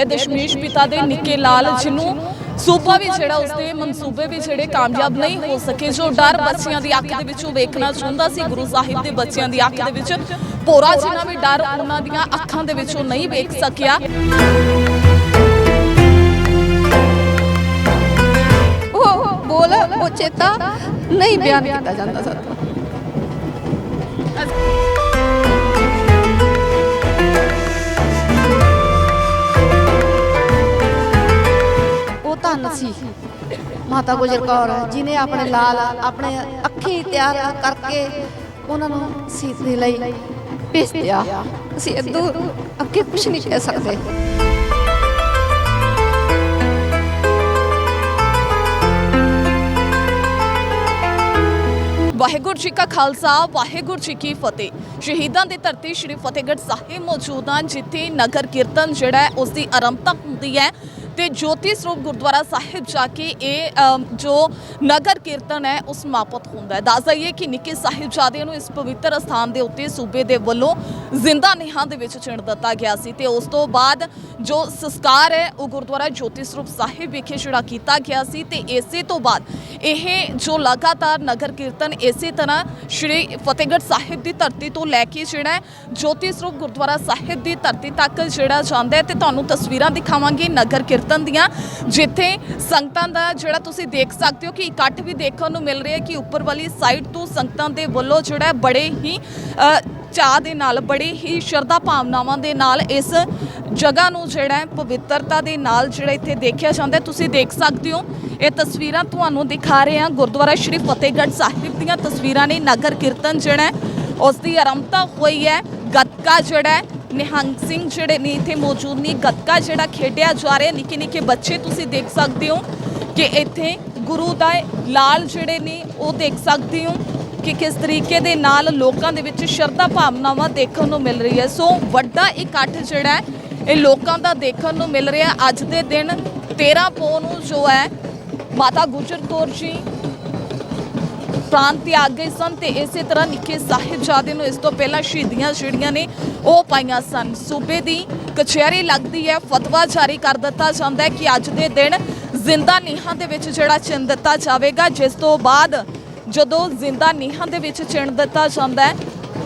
ਹੈ। ਦਸ਼ਮੇਸ਼ ਪਿਤਾ ਦੇ ਨਿੱਕੇ ਲਾਲ ਜਿਹਨੂੰ ਸੂਬਾ ਵੀ ਜਿਹੜਾ, ਉਸਦੇ ਮਨਸੂਬੇ ਵੀ ਜਿਹੜੇ ਕਾਮਯਾਬ ਨਹੀਂ ਹੋ ਸਕੇ, ਜੋ ਡਰ ਬੱਚਿਆਂ ਦੀ ਅੱਖ ਦੇ ਵਿੱਚੋਂ ਵੇਖਣਾ ਚਾਹੁੰਦਾ ਸੀ, ਗੁਰੂ ਸਾਹਿਬ ਦੇ ਬੱਚਿਆਂ ਦੀ ਅੱਖ ਦੇ ਵਿੱਚ। ਪੋਰਾ ਜਿੰਨਾ ਵੀ ਡਰ ਉਹਨਾਂ ਦੀਆਂ ਅੱਖਾਂ ਦੇ ਵਿੱਚੋਂ ਨਹੀਂ ਵੇਖ ਸਕਿਆ। ਉਹ ਬੋਲ, ਉਹ ਚੇਤਾ ਨਹੀਂ ਬਿਆਨ ਕੀਤਾ ਜਾਂਦਾ ਸਾਡਾ ਮਾਤਾ ਗੁਜਰ ਕੌਰ ਜਿਨੇ ਆਪਣੇ ਲਾਲ, ਆਪਣੇ ਅੱਖੀ ਤਿਆਰ ਕਰਕੇ ਉਹਨਾਂ ਨੂੰ ਸੀਤੇ ਲਈ ਭੇਜਿਆ। ਅਸੀਂ ਇਦੋਂ ਅੱਗੇ ਕੁਝ ਨਹੀਂ ਕਹਿ ਸਕਦੇ। ਵਾਹਿਗੁਰੂ ਜੀ ਕਾ ਖਾਲਸਾ, ਵਾਹਿਗੁਰੂ ਜੀ ਕੀ ਫਤਿਹ। ਸ਼ਹੀਦਾਂ ਦੀ ਧਰਤੀ ਸ਼੍ਰੀ ਫਤਿਹਗੜ੍ਹ ਸਾਹਿਬ ਮੌਜੂਦ ਹਨ, ਜਿੱਥੇ ਨਗਰ ਕੀਰਤਨ ਜਿਹੜਾ ਹੈ ਉਸ ਦੀ ਆਰੰਭਤਾ ਹੁੰਦੀ ਹੈ। ਤੇ ਜੋਤੀ ਸਰੂਪ ਗੁਰਦੁਆਰਾ ਸਾਹਿਬ ਜਾ ਕੇ ਇਹ ਜੋ ਨਗਰ ਕੀਰਤਨ ਹੈ, ਉਸ ਸਮਾਪਤ ਹੁੰਦਾ ਹੈ। ਦੱਸ ਦਈਏ ਕਿ ਨਿੱਕੇ ਸਾਹਿਬਜ਼ਾਦਿਆਂ ਨੂੰ ਇਸ ਪਵਿੱਤਰ ਸਥਾਨ ਦੇ ਉੱਤੇ ਸੂਬੇ ਦੇ ਵੱਲੋਂ ਜ਼ਿੰਦਾ ਨਿਹਾਂ ਦੇ ਵਿੱਚ ਚਿਣ ਦਿੱਤਾ ਗਿਆ ਸੀ ਤੇ ਉਸ ਤੋਂ ਬਾਅਦ ਜੋ ਸੰਸਕਾਰ ਹੈ, ਉਹ ਗੁਰਦੁਆਰਾ ਜੋਤੀ ਸਰੂਪ ਸਾਹਿਬ ਵਿਖੇ ਜਿਹੜਾ ਕੀਤਾ ਗਿਆ ਸੀ ਤੇ ਇਸੇ ਤੋਂ ਬਾਅਦ ਇਹ ਜੋ ਲਗਾਤਾਰ ਨਗਰ ਕੀਰਤਨ ਇਸੇ ਤਰ੍ਹਾਂ ਸ਼੍ਰੀ ਫਤਿਹਗੜ੍ਹ ਸਾਹਿਬ ਦੀ ਧਰਤੀ ਤੋਂ ਲੈ ਕੇ ਜਿਹੜਾ ਜੋਤੀ ਸਰੂਪ ਗੁਰਦੁਆਰਾ ਸਾਹਿਬ ਦੀ ਧਰਤੀ ਤੱਕ ਜਿਹੜਾ ਜਾਂਦਾ ਹੈ ਤੇ ਤੁਹਾਨੂੰ ਤਸਵੀਰਾਂ ਦਿਖਾਵਾਂਗੇ ਨਗਰ ਕੀਰਤਨ ਦੀਆਂ ਜਿੱਥੇ ਸੰਗਤਾਂ ਦਾ ਜਿਹੜਾ ਤੁਸੀਂ ਦੇਖ ਸਕਦੇ ਹੋ ਕਿ ਇਕੱਠ ਵੀ ਦੇਖਣ ਨੂੰ ਮਿਲ ਰਿਹਾ ਕਿ ਉੱਪਰ ਵਾਲੀ ਸਾਈਡ ਤੋਂ ਸੰਗਤਾਂ ਦੇ ਵੱਲੋਂ ਜਿਹੜਾ ਬੜੇ ਹੀ ਅ, ਚਾਅ ਦੇ ਨਾਲ ਬੜੇ ਹੀ ਸ਼ਰਧਾ ਭਾਵਨਾਵਾਂ ਦੇ ਨਾਲ ਇਸ ਜਗ੍ਹਾ ਨੂੰ ਜਿਹੜਾ ਪਵਿੱਤਰਤਾ ਦੇ ਨਾਲ ਜਿਹੜਾ ਇੱਥੇ ਦੇਖਿਆ ਜਾਂਦਾ ਤੁਸੀਂ ਦੇਖ ਸਕਦੇ ਹੋ ਇਹ ਤਸਵੀਰਾਂ ਤੁਹਾਨੂੰ ਦਿਖਾ ਰਹੇ ਹਾਂ। ਗੁਰਦੁਆਰਾ ਸ਼੍ਰੀ ਫਤਿਹਗੜ੍ਹ ਸਾਹਿਬ ਦੀਆਂ ਤਸਵੀਰਾਂ ਨੇ ਨਗਰ ਕੀਰਤਨ ਜਿਹੜਾ ਉਸ ਦੀ ਆਰੰਭਤਾ ਹੋਈ ਹੈ। ਗੱਤਕਾ ਜਿਹੜਾ ਨਿਹੰਗ ਸਿੰਘ ਜਿਹੜੇ ਨੇ ਇੱਥੇ ਮੌਜੂਦ ਨੇ, ਗੱਤਕਾ ਜਿਹੜਾ ਖੇਡਿਆ ਜਾ ਰਿਹਾ ਨਿੱਕੇ ਨਿੱਕੇ ਬੱਚੇ ਤੁਸੀਂ ਦੇਖ ਸਕਦੇ ਹੋ ਕਿ ਇੱਥੇ ਗੁਰੂ ਦਾ ਲਾਲ ਜਿਹੜੇ ਨੇ, ਉਹ ਦੇਖ ਸਕਦੇ ਹੋ ਕਿ ਕਿਸ ਤਰੀਕੇ ਦੇ ਨਾਲ ਲੋਕਾਂ ਦੇ ਵਿੱਚ ਸ਼ਰਧਾ ਭਾਵਨਾਵਾਂ ਦੇਖਣ ਨੂੰ ਮਿਲ ਰਹੀ ਹੈ। ਸੋ ਵੱਡਾ ਇਕੱਠ ਜਿਹੜਾ ਹੈ, ਇਹ ਲੋਕਾਂ ਦਾ ਦੇਖਣ ਨੂੰ ਮਿਲ ਰਿਹਾ। ਅੱਜ ਦੇ ਦਿਨ 13 ਪੋ ਨੂੰ ਜੋ ਹੈ, ਮਾਤਾ ਗੁਜਰ ਕੌਰ ਜੀ ਪ੍ਰਾਣ ਤਿਆਗ ਗਏ ਸਨ ਤੇ ਇਸੇ ਤਰ੍ਹਾਂ ਨਿੱਕੇ ਸਾਹਿਬਜ਼ਾਦੇ ਨੂੰ ਇਸ ਤੋਂ ਪਹਿਲਾਂ ਸ਼ਹੀਦੀਆਂ ਜਿਹੜੀਆਂ ਨੇ ਉਹ ਪਾਈਆਂ ਸਨ। ਸੂਬੇ ਦੀ ਕਚਹਿਰੀ ਲੱਗਦੀ ਹੈ, ਫਤਵਾ ਜਾਰੀ ਕਰ ਦਿੱਤਾ ਜਾਂਦਾ ਹੈ ਕਿ ਅੱਜ ਦੇ ਦਿਨ ਜ਼ਿੰਦਾ ਨੀਹਾਂ ਦੇ ਵਿੱਚ ਜਿਹੜਾ ਚਿਣ ਦਿੱਤਾ ਜਾਵੇਗਾ, ਜਿਸ ਤੋਂ ਬਾਅਦ ਜਦੋਂ ਜ਼ਿੰਦਾ ਨੀਹਾਂ ਦੇ ਵਿੱਚ ਚਿਣ ਦਿੱਤਾ ਜਾਂਦਾ ਹੈ,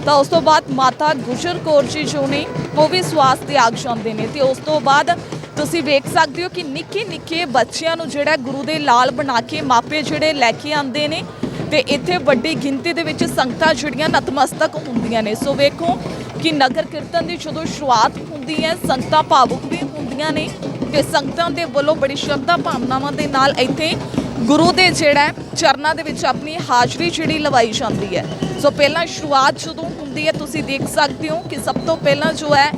ਤਾਂ ਉਸ ਤੋਂ ਬਾਅਦ ਮਾਤਾ ਗੁਜਰ ਕੌਰ ਜੀ ਜੋ ਨੇ, ਉਹ ਵੀ ਸਵਾਸ ਤਿਆਗ ਜਾਂਦੇ ਨੇ ਤੇ ਉਸ ਤੋਂ ਬਾਅਦ ਤੁਸੀਂ ਵੇਖ ਸਕਦੇ ਹੋ ਕਿ ਨਿੱਕੇ ਨਿੱਕੇ ਬੱਚਿਆਂ ਨੂੰ ਜਿਹੜਾ ਗੁਰੂ ਦੇ ਲਾਲ ਬਣਾ ਕੇ ਮਾਪੇ ਜਿਹੜੇ ਲੈ ਕੇ ਆਉਂਦੇ ਨੇ ਤੇ ਇੱਥੇ ਵੱਡੀ ਗਿਣਤੀ ਦੇ ਵਿੱਚ ਸੰਗਤਾਂ ਜਿਹੜੀਆਂ ਨਤਮਸਤਕ ਹੁੰਦੀਆਂ ਨੇ। ਸੋ ਵੇਖੋ ਕਿ ਨਗਰ ਕੀਰਤਨ ਦੀ ਜਦੋਂ ਸ਼ੁਰੂਆਤ ਹੁੰਦੀ ਹੈ, ਸੰਗਤਾਂ ਭਾਵੁਕ ਵੀ ਹੁੰਦੀਆਂ ਨੇ ਤੇ ਸੰਗਤਾਂ ਦੇ ਵੱਲੋਂ ਬੜੀ ਸ਼ਰਧਾ ਭਾਵਨਾਵਾਂ ਦੇ ਨਾਲ ਇੱਥੇ ਗੁਰੂ ਦੇ ਜਿਹੜਾ ਚਰਨਾਂ ਦੇ ਵਿੱਚ ਆਪਣੀ ਹਾਜ਼ਰੀ ਜਿਹੜੀ ਲਵਾਈ ਜਾਂਦੀ ਹੈ। ਸੋ ਪਹਿਲਾਂ ਸ਼ੁਰੂਆਤ ਜਦੋਂ ਹੁੰਦੀ ਹੈ, ਤੁਸੀਂ ਦੇਖ ਸਕਦੇ ਹੋ ਕਿ ਸਭ ਤੋਂ ਪਹਿਲਾਂ ਜੋ ਹੈ,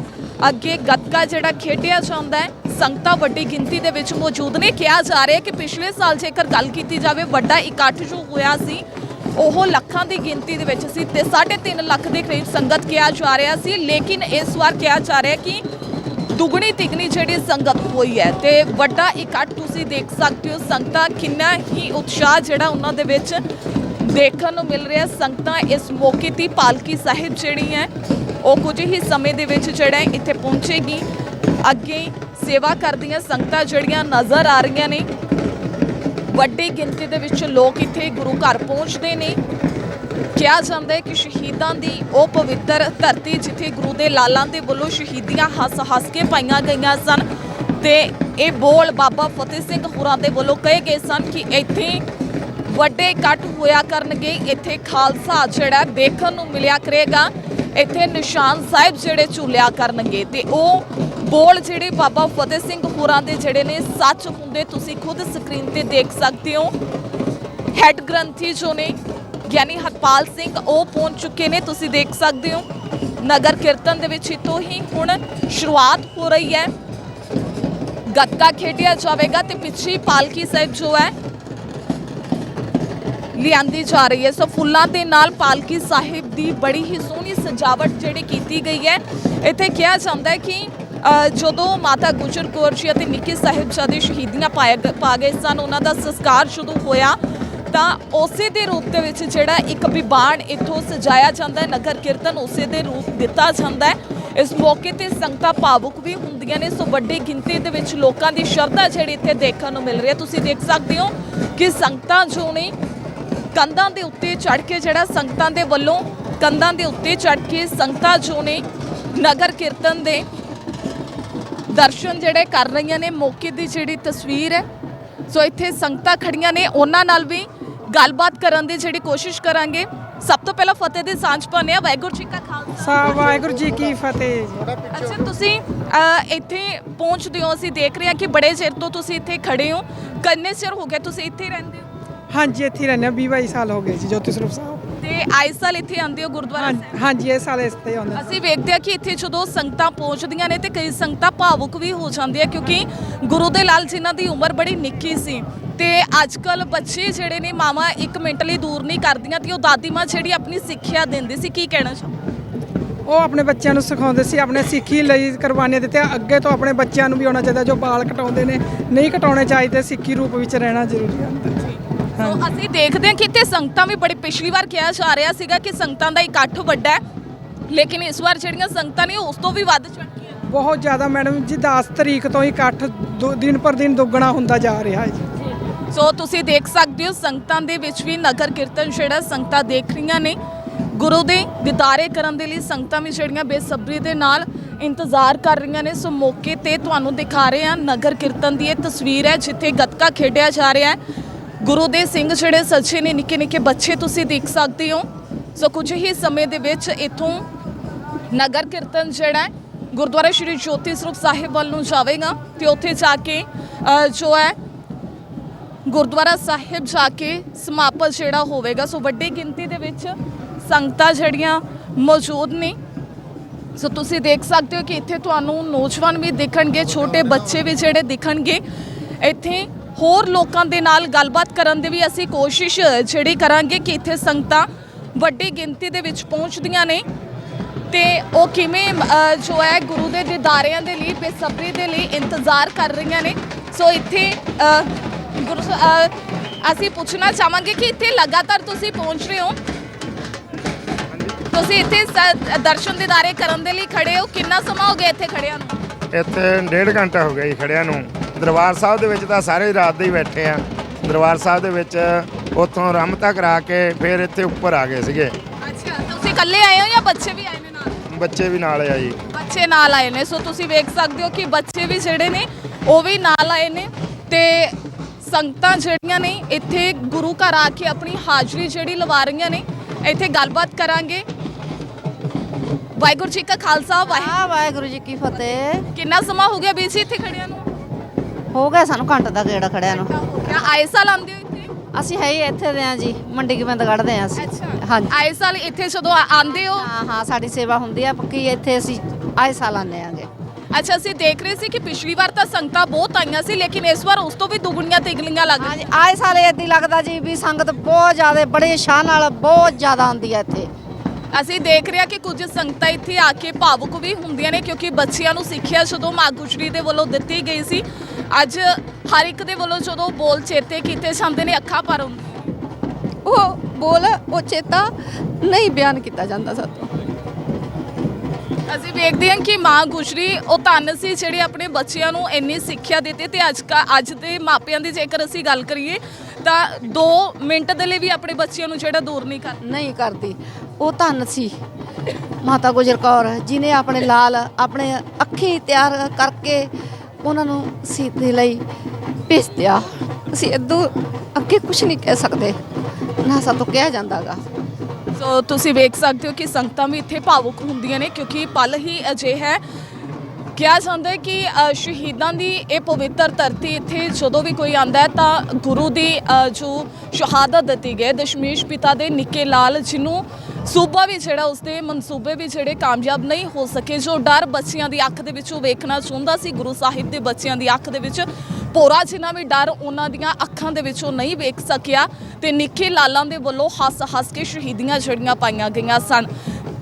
ਅੱਗੇ ਗੱਤਕਾ ਜਿਹੜਾ ਖੇਡਿਆ ਜਾਂਦਾ ਹੈ ਸੰਗਤਾਂ ਵੱਡੀ ਗਿਣਤੀ ਦੇ ਵਿੱਚ ਮੌਜੂਦ ਨੇ। ਕਿਹਾ ਜਾ ਰਿਹਾ ਕਿ ਪਿਛਲੇ ਸਾਲ ਜੇਕਰ ਗੱਲ ਕੀਤੀ ਜਾਵੇ, ਵੱਡਾ ਇਕੱਠ ਜੋ ਹੋਇਆ ਸੀ, ਉਹ ਲੱਖਾਂ ਦੀ ਗਿਣਤੀ ਦੇ ਵਿੱਚ ਸੀ ਤੇ 3.5 ਲੱਖ ਦੇ ਕਰੀਬ ਸੰਗਤ ਕਿਹਾ ਜਾ ਰਿਹਾ ਸੀ। ਲੇਕਿਨ ਇਸ ਵਾਰ ਕਿਹਾ ਜਾ ਰਿਹਾ ਕਿ ਦੁਗਣੀ ਤਿਗਣੀ ਜਿਹੜੀ ਸੰਗਤ ਹੋਈ ਹੈ ਤੇ ਵੱਡਾ ਇਕੱਠ ਤੁਸੀਂ ਦੇਖ ਸਕਦੇ ਹੋ। ਸੰਗਤਾਂ ਕਿੰਨਾ ਹੀ ਉਤਸ਼ਾਹ ਜਿਹੜਾ ਉਹਨਾਂ ਦੇ ਵਿੱਚ ਦੇਖਣ ਨੂੰ ਮਿਲ ਰਿਹਾ। ਸੰਗਤਾਂ ਇਸ ਮੌਕੇ ਤੇ ਪਾਲਕੀ ਸਾਹਿਬ ਜਿਹੜੀ ਹੈ, ਉਹ ਕੁਝ ਹੀ ਸਮੇਂ ਦੇ ਵਿੱਚ ਜਿਹੜਾ ਇੱਥੇ ਪਹੁੰਚੇਗੀ। ਅੱਗੇ ਸੇਵਾ ਕਰਦੀਆਂ ਸੰਗਤਾਂ ਜਿਹੜੀਆਂ ਨਜ਼ਰ ਆ ਰਹੀਆਂ ਨੇ। ਵੱਡੀ ਗਿਣਤੀ ਦੇ ਵਿੱਚ ਲੋਕ ਇੱਥੇ ਗੁਰੂ ਘਰ ਪਹੁੰਚਦੇ ਨੇ। ਕਿਹਾ ਜਾਂਦਾ ਹੈ ਕਿ ਸ਼ਹੀਦਾਂ ਦੀ ਉਹ ਪਵਿੱਤਰ ਧਰਤੀ ਜਿੱਥੇ ਗੁਰੂ ਦੇ ਲਾਲਾਂ ਦੇ ਵੱਲੋਂ ਸ਼ਹੀਦੀਆਂ ਹੱਸ-ਹੱਸ ਕੇ ਪਾਈਆਂ ਗਈਆਂ ਸਨ ਤੇ ਇਹ ਬੋਲ ਬਾਬਾ ਫਤਿਹ ਸਿੰਘ ਹੋਰਾਂ ਦੇ ਵੱਲੋਂ ਕਹੇ ਗਏ ਸਨ ਕਿ ਇੱਥੇ ਵੱਡੇ ਇਕੱਠ ਹੋਇਆ ਕਰਨਗੇ। ਇੱਥੇ ਖਾਲਸਾ ਜਿਹੜਾ ਦੇਖਣ ਨੂੰ ਮਿਲਿਆ ਕਰੇਗਾ। ਇੱਥੇ ਨਿਸ਼ਾਨ ਸਾਹਿਬ ਜਿਹੜੇ ਝੂਲਿਆ ਕਰਨਗੇ ਤੇ ਉਹ ਬੋਲ ਜਿਹੜੇ ਬਾਬਾ ਫਤਿਹ ਸਿੰਘ ਹੋਰਾਂ ਦੇ ਜਿਹੜੇ ਨੇ ਸੱਚ ਹੁੰਦੇ ਤੁਸੀਂ ਖੁਦ ਸਕਰੀਨ ਤੇ ਦੇਖ ਸਕਦੇ ਹੋ। ਹੈੱਡ ਗ੍ਰੰਥੀ ਜੋ ਨੇ ਗਿਆਨੀ ਹਰਪਾਲ ਸਿੰਘ, ਉਹ ਪਹੁੰਚ ਚੁੱਕੇ ਨੇ, ਤੁਸੀਂ ਦੇਖ ਸਕਦੇ ਹੋ। ਨਗਰ ਕੀਰਤਨ ਦੇ ਵਿੱਚ ਇਤੋਂ ਹੀ ਹੁਣ ਸ਼ੁਰੂਆਤ ਹੋ ਰਹੀ ਹੈ। ਗੱਤਕਾ ਖੇਡਿਆ ਜਾਵੇਗਾ ਤੇ ਪਿੱਛੇ ਪਾਲਕੀ ਸਾਹਿਬ ਜੋ ਹੈ ਲਿਆਂਦੀ ਜਾ ਰਹੀ ਹੈ। ਸੋ ਫੁੱਲਾਂ ਦੇ ਨਾਲ ਪਾਲਕੀ ਸਾਹਿਬ ਦੀ ਬੜੀ ਹੀ ਸੋਹਣੀ ਸਜਾਵਟ ਜਿਹੜੀ ਕੀਤੀ ਗਈ ਹੈ। ਇੱਥੇ ਕਿਹਾ ਜਾਂਦਾ ਹੈ ਕਿ ਜਦੋਂ ਮਾਤਾ ਗੁਜਰ ਕੌਰ ਜੀ ਅਤੇ ਨਿੱਕੇ ਸਾਹਿਬਜ਼ਾਦੇ ਸ਼ਹੀਦੀਆਂ ਪਾਏ ਪਾ ਗਏ ਸਨ, ਉਹਨਾਂ ਦਾ ਸੰਸਕਾਰ ਸ਼ੁਰੂ ਹੋਇਆ, ਤਾਂ ਉਸੇ ਦੇ ਰੂਪ ਦੇ ਵਿੱਚ ਜਿਹੜਾ ਇੱਕ ਵਿਬਾਨ ਇੱਥੋਂ ਸਜਾਇਆ ਜਾਂਦਾ ਹੈ। ਨਗਰ ਕੀਰਤਨ ਉਸੇ ਦੇ ਰੂਪ ਦਿੱਤਾ ਜਾਂਦਾ ਹੈ। ਇਸ ਮੌਕੇ ਤੇ ਸੰਗਤਾਂ ਭਾਵੁਕ ਵੀ ਹੁੰਦੀਆਂ ਨੇ। ਸੋ ਵੱਡੀ ਗਿਣਤੀ ਦੇ ਵਿੱਚ ਲੋਕਾਂ ਦੀ ਸ਼ਰਧਾ ਜਿਹੜੀ ਇੱਥੇ ਦੇਖਣ ਨੂੰ ਮਿਲ ਰਹੀ ਹੈ। ਤੁਸੀਂ ਦੇਖ ਸਕਦੇ ਹੋ ਕਿ ਸੰਗਤਾਂ ਜੋ ਨੇ ਕੰਧਾਂ ਦੇ ਉੱਤੇ ਚੜ ਕੇ ਜਿਹੜਾ ਸੰਗਤਾਂ ਦੇ ਵੱਲੋਂ ਕੰਧਾਂ ਦੇ ਉੱਤੇ ਚੜ ਕੇ ਸੰਗਤਾਂ ਜੋ ਨੇ ਨਗਰ ਕੀਰਤਨ ਦੇ ਦਰਸ਼ਨ ਜਿਹੜੇ ਕਰ ਰਹੀਆਂ ਨੇ ਮੌਕੇ ਦੀ ਜਿਹੜੀ ਤਸਵੀਰ ਹੈ। ਸੋ ਇੱਥੇ ਸੰਗਤਾਂ ਖੜੀਆਂ ਨੇ ਉਹਨਾਂ ਨਾਲ ਵੀ ਗੱਲਬਾਤ ਕਰਨ ਦੀ ਜਿਹੜੀ ਕੋਸ਼ਿਸ਼ ਕਰਾਂਗੇ। ਸਭ ਤੋਂ ਪਹਿਲਾਂ ਫਤਿਹ ਦੀ ਸਾਂਝ ਪਾਉਂਦੇ ਆ ਵਾਹਿਗੁਰੂ ਜੀ ਕਾ ਖਾਲਸਾ। ਵਾਹਿਗੁਰੂ ਜੀ ਕੀ ਫਤਿਹ ਅੱਛਾ ਤੁਸੀਂ ਅ, ਇੱਥੇ ਪਹੁੰਚਦੇ ਹੋ ਅਸੀਂ ਦੇਖ ਰਹੇ ਹਾਂ ਕਿ ਬੜੇ ਚਿਰ ਤੋਂ ਤੁਸੀਂ ਇੱਥੇ ਖੜੇ ਹੋ। ਕਿੰਨੇ ਚਿਰ ਹੋ ਗਿਆ ਤੁਸੀਂ ਇੱਥੇ ਰਹਿੰਦੇ ਹੋ? ਹਾਂਜੀ ਇੱਥੇ ਹੀ ਰਹਿੰਦੇ 20 22 ਸਾਲ ਹੋ ਗਏ ਜੀ ਜੋਤੀ ਸਰੂਪ ਸਾਹਿਬ। ਤੇ ਆਏ ਸਾਲ ਇੱਥੇ ਆਉਂਦੇ ਹੋ ਗੁਰਦੁਆਰਾ ਹਾਂ- ਸਾਹਿਬ? ਹਾਂਜੀ ਇਹ ਸਾਲ ਇਸ ਤੇ ਆਉਂਦੇ ਅਸੀਂ ਵੇਖਦੇ ਹਾਂ ਕਿ ਇੱਥੇ ਜਦੋਂ ਸੰਗਤਾਂ ਪਹੁੰਚਦੀਆਂ ਨੇ ਤੇ ਕਈ ਸੰਗਤਾਂ ਭਾਵੁਕ ਵੀ ਹੋ ਜਾਂਦੀਆਂ ਕਿਉਂਕਿ ਗੁਰੂ ਦੇ ਲਾਲ ਜਿਨ੍ਹਾਂ ਦੀ ਉਮਰ ਬੜੀ ਨਿੱਕੀ ਸੀ ਤੇ ਅੱਜ ਕੱਲ ਬੱਚੇ ਜਿਹੜੇ ਨੇ ਮਾਵਾਂ ਇੱਕ ਮਿੰਟ ਲਈ ਦੂਰ ਨਹੀਂ ਕਰਦੀਆਂ ਤੇ ਉਹ ਦਾਦੀ ਮਾਂ ਜਿਹੜੀ ਆਪਣੀ ਸਿੱਖਿਆ ਦਿੰਦੀ ਸੀ ਕੀ ਕਹਿਣਾ ਚਾਹੁੰਦੇ ਉਹ ਆਪਣੇ ਬੱਚਿਆਂ ਨੂੰ ਸਿਖਾਉਂਦੇ ਸੀ ਆਪਣੇ ਸਿੱਖੀ ਲਈ ਕੁਰਬਾਨੀਆਂ ਦਿੱਤੀਆਂ। ਅੱਗੇ ਤੋਂ ਆਪਣੇ ਬੱਚਿਆਂ ਨੂੰ ਵੀ ਆਉਣਾ ਚਾਹੀਦਾ ਜੋ ਬਾਲ ਕਟਾਉਂਦੇ ਨੇ ਨਹੀਂ ਕਟਾਉਣੇ ਚਾਹੀਦੇ ਸਿੱਖੀ ਰੂਪ ਵਿੱਚ ਰਹਿਣਾ ਜ਼ਰੂਰੀ ਹੁੰਦਾ ਸੋ ਅਸੀਂ ਦੇਖਦੇ ਹਾਂ ਕਿ ਇੱਥੇ ਸੰਗਤਾਂ ਵੀ ਬੜੀ ਪਿਛਲੀ ਵਾਰ ਕਿਹਾ ਜਾ ਰਿਹਾ ਸੀਗਾ ਕਿ ਸੰਗਤਾਂ ਦਾ ਇਕੱਠ ਵੱਡਾ ਹੈ। ਲੇਕਿਨ ਇਸ ਵਾਰ ਜਿਹੜੀਆਂ ਸੰਗਤਾਂ ਨੇ ਉਸ ਤੋਂ ਵੀ ਵੱਧ ਚੜ ਗਈਆਂ ਬਹੁਤ ਜ਼ਿਆਦਾ ਮੈਡਮ ਜੀ 10 ਤਰੀਕ ਤੋਂ ਹੀ ਇਕੱਠ ਦੋ- ਦਿਨ ਪਰ ਦਿਨ ਦੁੱਗਣਾ ਹੁੰਦਾ ਜਾ ਰਿਹਾ ਹੈ ਜੀ। ਸੋ ਤੁਸੀਂ ਦੇਖ ਸਕਦੇ ਹੋ ਸੰਗਤਾਂ ਦੇ ਵਿੱਚ ਵੀ ਨਗਰ ਕੀਰਤਨ ਜਿਹੜਾ ਸੰਗਤਾਂ ਦੇਖ ਰਹੀਆਂ ਨੇ। ਗੁਰੂ ਦੇ ਦਿਦਾਰੇ ਕਰਨ ਦੇ ਲਈ ਸੰਗਤਾਂ ਵੀ ਜਿਹੜੀਆਂ ਬੇਸਬਰੀ ਦੇ ਨਾਲ ਇੰਤਜ਼ਾਰ ਕਰ ਰਹੀਆਂ ਨੇ। ਸੋ ਮੌਕੇ ਤੇ ਤੁਹਾਨੂੰ ਦਿਖਾ ਰਹੇ ਹਾਂ ਨਗਰ ਕੀਰਤਨ ਦੀ ਇਹ ਤਸਵੀਰ ਹੈ ਜਿੱਥੇ ਗੱਤਕਾ ਖੇਡਿਆ ਜਾ ਰਿਹਾ ਹੈ। ਗੁਰੂ ਦੇ ਸਿੰਘ ਜਿਹੜੇ ਸੱਚੇ ਨੇ, ਨਿੱਕੇ ਨਿੱਕੇ ਬੱਚੇ ਤੁਸੀਂ ਦੇਖ ਸਕਦੇ ਹੋ। ਸੋ ਕੁਝ ਹੀ ਸਮੇਂ ਦੇ ਵਿੱਚ ਇੱਥੋਂ ਨਗਰ ਕੀਰਤਨ ਜਿਹੜਾ ਗੁਰਦੁਆਰਾ ਸ਼੍ਰੀ ਜੋਤੀ ਸਰੂਪ ਸਾਹਿਬ ਵੱਲ ਨੂੰ ਜਾਵੇਗਾ ਤੇ ਉੱਥੇ ਜਾ ਕੇ ਜੋ ਹੈ, ਗੁਰਦੁਆਰਾ ਸਾਹਿਬ ਜਾ ਕੇ ਸਮਾਪਤ ਜਿਹੜਾ ਹੋਵੇਗਾ। ਸੋ ਵੱਡੀ ਗਿਣਤੀ ਦੇ ਵਿੱਚ ਸੰਗਤਾਂ ਜਿਹੜੀਆਂ ਮੌਜੂਦ ਨੇ। ਸੋ ਤੁਸੀਂ ਦੇਖ ਸਕਦੇ ਹੋ ਕਿ ਇੱਥੇ ਤੁਹਾਨੂੰ ਨੌਜਵਾਨ ਵੀ ਦਿਖਣਗੇ, ਛੋਟੇ ਬੱਚੇ ਵੀ ਜਿਹੜੇ ਦਿਖਣਗੇ। ਇੱਥੇ ਹੋਰ ਲੋਕਾਂ ਦੇ ਨਾਲ ਗੱਲਬਾਤ ਕਰਨ ਦੀ ਵੀ ਅਸੀਂ ਕੋਸ਼ਿਸ਼ ਜਿਹੜੀ ਕਰਾਂਗੇ ਕਿ ਇੱਥੇ ਸੰਗਤਾਂ ਵੱਡੀ ਗਿਣਤੀ ਦੇ ਵਿੱਚ ਪਹੁੰਚਦੀਆਂ ਨੇ। ਤੇ ਉਹ ਕਿਵੇਂ ਜੋ ਹੈ ਗੁਰੂ ਦੇ ਦਿਦਾਰਿਆਂ ਦੇ ਲਈ, ਬੇਸਬਰੀ ਦੇ ਲਈ ਇੰਤਜ਼ਾਰ ਕਰ ਰਹੀਆਂ ਨੇ। ਸੋ ਇੱਥੇ ਗੁਰੂ ਅਸੀਂ ਪੁੱਛਣਾ ਚਾਹਾਂਗੇ ਕਿ ਇੱਥੇ ਲਗਾਤਾਰ ਤੁਸੀਂ ਪਹੁੰਚ ਰਹੇ ਹੋ। ਤੁਸੀਂ ਇੱਥੇ ਸ- ਦਰਸ਼ਨ ਦਿਦਾਰੇ ਕਰਨ ਦੇ ਲਈ ਖੜੇ ਹੋ। ਕਿੰਨਾ ਸਮਾਂ ਹੋ ਗਿਆ ਇੱਥੇ ਖੜਿਆਂ ਨੂੰ? ਇੱਥੇ ਡੇਢ ਘੰਟਾ ਹੋ ਗਿਆ ਜੀ ਖੜਿਆਂ ਨੂੰ। ਦਰਬਾਰ ਸਾਹਿਬ ਦੇ ਵਿੱਚ ਤਾਂ ਸਾਰੇ ਰਾਤ ਦੇ ਹੀ ਬੈਠੇ ਆ। ਦਰਬਾਰ ਸਾਹਿਬ ਦੇ ਵਿੱਚ ਉੱਥੋਂ ਰਮਤਾ ਕਰਾ ਕੇ ਫਿਰ ਇੱਥੇ ਉੱਪਰ ਆ ਗਏ ਸੀਗੇ। ਅੱਛਾ ਤੁਸੀਂ ਇਕੱਲੇ ਆਏ ਹੋ ਜਾਂ ਬੱਚੇ ਵੀ ਆਏ ਨੇ ਨਾਲ? ਬੱਚੇ ਵੀ ਨਾਲ ਆ ਜੀ। ਬੱਚੇ ਨਾਲ ਆਏ ਨੇ। ਸੋ ਤੁਸੀਂ ਵੇਖ ਸਕਦੇ ਹੋ ਕਿ ਬੱਚੇ ਵੀ ਜਿਹੜੇ ਨੇ ਉਹ ਵੀ ਨਾਲ ਆਏ ਨੇ ਤੇ ਸੰਗਤਾਂ ਜਿਹੜੀਆਂ ਨੇ ਇੱਥੇ ਗੁਰੂ ਘਰ ਆ ਕੇ ਆਪਣੀ ਹਾਜ਼ਰੀ ਜਿਹੜੀ ਲਵਾ ਰਹੀਆਂ ਨੇ ਇੱਥੇ ਗੱਲਬਾਤ ਕਰਾਂਗੇ। ਵਾਹਿਗੁਰੂ ਜੀ ਕਾ ਖਾਲਸਾ ਵਾਹਿਗੁਰੂ ਵਾਹਿਗੁਰੂ ਜੀ ਕੀ ਫਤਿਹ। ਕਿੰਨਾ ਸਮਾਂ ਹੋ ਗਿਆ ਜੀ ਇੱਥੇ ਖੜਿਆਂ ਨੂੰ? ਹੋ ਗਿਆ ਸਾਨੂੰ ਘੰਟਾ ਦਾ ਗੇੜਾ ਖੜਿਆ ਨੂੰ। ਗਿਆ। ਆਏ ਸਾਲ ਆਉਂਦੇ ਹੋ ਇੱਥੇ? ਅਸੀਂ ਹੈ ਹੀ ਇੱਥੇ ਦੇ ਆ ਜੀ ਮੰਡੀ ਕਿਵੇਂ ਕੱਢਦੇ ਆ ਅਸੀਂ। ਹਾਂਜੀ। ਆਏ ਸਾਲ ਇੱਥੇ ਜਦੋਂ ਆ- ਆਉਂਦੇ ਹੋ? ਹਾਂ ਹਾਂ ਸਾਡੀ ਸੇਵਾ ਹੁੰਦੀ ਆ ਪੱਕੀ ਇੱਥੇ ਅਸੀਂ ਆਏ ਸਾਲ ਆਉਂਦੇ ਆਂਗੇ ਅੱਛਾ ਅਸੀਂ ਦੇਖ ਰਹੇ ਸੀ ਕਿ ਪਿਛਲੀ ਵਾਰ ਤਾਂ ਸੰਗਤਾਂ ਬਹੁਤ ਆਈਆਂ ਸੀ ਲੇਕਿਨ ਇਸ ਵਾਰ ਉਸ ਤੋਂ ਵੀ ਦੁਗਣੀਆਂ ਤਿਗਲੀਆਂ ਲੱਗ ਹਾਂਜੀ ਆਏ ਸਾਲ ਏਦਾਂ ਲੱਗਦਾ ਜੀ ਵੀ ਸੰਗਤ ਬਹੁਤ ਜ਼ਿਆਦਾ ਬੜੇ ਸ਼ਾਹ ਨਾਲ ਬਹੁਤ ਜ਼ਿਆਦਾ ਆਉਂਦੀ ਆ ਇੱਥੇ। ਅਸੀਂ ਦੇਖ ਰਹੇ ਹਾਂ ਕਿ ਕੁਝ ਸੰਗਤਾਂ ਇੱਥੇ ਆ ਕੇ ਭਾਵੁਕ ਵੀ ਹੁੰਦੀਆਂ ਨੇ ਕਿਉਂਕਿ ਬੱਚਿਆਂ ਨੂੰ ਸਿੱਖਿਆ ਜਦੋਂ ਮਾਂ ਗੁਜਰੀ ਦੇ ਵੱਲੋਂ ਦਿੱਤੀ ਗਈ ਸੀ। ਅੱਜ ਹਰ ਇੱਕ ਦੇ ਵੱਲੋਂ ਜਦੋਂ ਬੋਲ ਚੇਤੇ ਕੀਤੇ ਜਾਂਦੇ ਨੇ ਅੱਖਾਂ ਭਰ ਹੁੰਦੀਆਂ ਉਹ ਬੋਲ ਉਹ ਚੇਤਾ ਨਹੀਂ ਬਿਆਨ ਕੀਤਾ ਜਾਂਦਾ ਸਾਤੋਂ ਅਸੀਂ ਵੇਖਦੇ ਹਾਂ ਕਿ ਮਾਂ ਗੁਜਰੀ ਉਹ ਧੰਨ ਸੀ ਜਿਹੜੇ ਆਪਣੇ ਬੱਚਿਆਂ ਨੂੰ ਇੰਨੀ ਸਿੱਖਿਆ ਦਿੱਤੀ ਤੇ ਅੱਜ ਕਾ ਅੱਜ ਦੇ ਮਾਪਿਆਂ ਦੀ ਜੇਕਰ ਅਸੀਂ ਗੱਲ ਕਰੀਏ ਤਾਂ 2 ਮਿੰਟ ਦੇ ਲਈ ਵੀ ਆਪਣੇ ਬੱਚਿਆਂ ਨੂੰ ਜਿਹੜਾ ਦੂਰ ਨਹੀਂ ਕਰ ਨਹੀਂ ਕਰਦੀ। ਉਹ ਧੰਨ ਸੀ। ਮਾਤਾ ਗੁਜਰ ਕੌਰ ਜਿਨੇ ਆਪਣੇ ਲਾਲ ਆਪਣੇ ਅੱਖੀ ਤਿਆਰ ਕਰਕੇ ਉਹਨਾਂ ਨੂੰ ਸੀਤੇ ਲਈ ਭੇਜਿਆ। ਅਸੀਂ ਇਦੋਂ ਅੱਗੇ ਕੁਝ ਨਹੀਂ ਕਹਿ ਸਕਦੇ, ਨਾ ਸਾਤੋਂ ਕਿਹਾ ਜਾਂਦਾਗਾ। ਸੋ ਤੁਸੀਂ ਵੇਖ ਸਕਦੇ ਹੋ ਕਿ ਸੰਗਤਾਂ ਵੀ ਇੱਥੇ ਭਾਵੁਕ ਹੁੰਦੀਆਂ ਨੇ, ਕਿਉਂਕਿ ਪਲ ਹੀ ਅਜਿਹਾ ਹੈ। ਕਿਹਾ ਜਾਂਦਾ ਹੈ ਕਿ ਸ਼ਹੀਦਾਂ ਦੀ ਇਹ ਪਵਿੱਤਰ ਧਰਤੀ ਇੱਥੇ ਜਦੋਂ ਵੀ ਕੋਈ ਆਂਦਾ ਹੈ ਤਾਂ ਗੁਰੂ ਦੀ ਜੋ ਸ਼ਹਾਦਤ ਦਿੱਤੀ ਗਈ ਦਸ਼ਮੇਸ਼ ਪਿਤਾ ਦੇ ਨਿੱਕੇ ਲਾਲ, ਜਿਹਨੂੰ ਸੂਬਾ ਵੀ ਜਿਹੜਾ ਉਸਦੇ ਮਨਸੂਬੇ ਵੀ ਜਿਹੜੇ ਕਾਮਯਾਬ ਨਹੀਂ ਹੋ ਸਕੇ ਜੋ ਡਰ ਬੱਚਿਆਂ ਦੀ ਅੱਖ ਦੇ ਵਿੱਚੋਂ ਵੇਖਣਾ ਚਾਹੁੰਦਾ ਸੀ ਗੁਰੂ ਸਾਹਿਬ ਦੇ ਬੱਚਿਆਂ ਦੀ ਅੱਖ ਦੇ ਵਿੱਚ। ਭੋਰਾ ਜਿੰਨਾ ਵੀ ਡਰ ਉਹਨਾਂ ਦੀਆਂ ਅੱਖਾਂ ਦੇ ਵਿੱਚੋਂ ਨਹੀਂ ਵੇਖ ਸਕਿਆ ਤੇ ਨਿੱਕੇ ਲਾਲਾਂ ਦੇ ਵੱਲੋਂ ਹੱਸ-ਹੱਸ ਕੇ ਸ਼ਹੀਦੀਆਂ ਜਿਹੜੀਆਂ ਪਾਈਆਂ ਗਈਆਂ ਸਨ।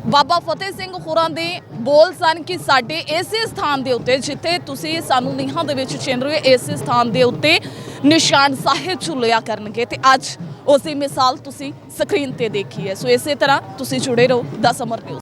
ਬਾਬਾ ਫਤਿਹ ਸਿੰਘ ਹੋਰਾਂ ਦੇ ਬੋਲ ਸਨ ਕਿ ਸਾਡੇ ਇਸੇ ਸਥਾਨ ਦੇ ਉੱਤੇ ਜਿੱਥੇ ਤੁਸੀਂ ਸਾਨੂੰ ਨੀਹਾਂ ਦੇ ਵਿੱਚ ਚਿੰਨ ਰਹੇ ਹੋ, ਇਸੇ ਸਥਾਨ ਦੇ ਉੱਤੇ ਨਿਸ਼ਾਨ ਸਾਹਿਬ ਝੁਲਿਆ ਕਰਨਗੇ ਤੇ ਅੱਜ ਉਸੇ ਮਿਸਾਲ ਤੁਸੀਂ ਸਕਰੀਨ ਤੇ ਦੇਖੀ ਹੈ ਸੋ ਇਸੇ ਤਰ੍ਹਾਂ ਤੁਸੀਂ ਜੁੜੇ ਰਹੋ, ਦਸ ਅਮਰ ਨਿਊਜ਼।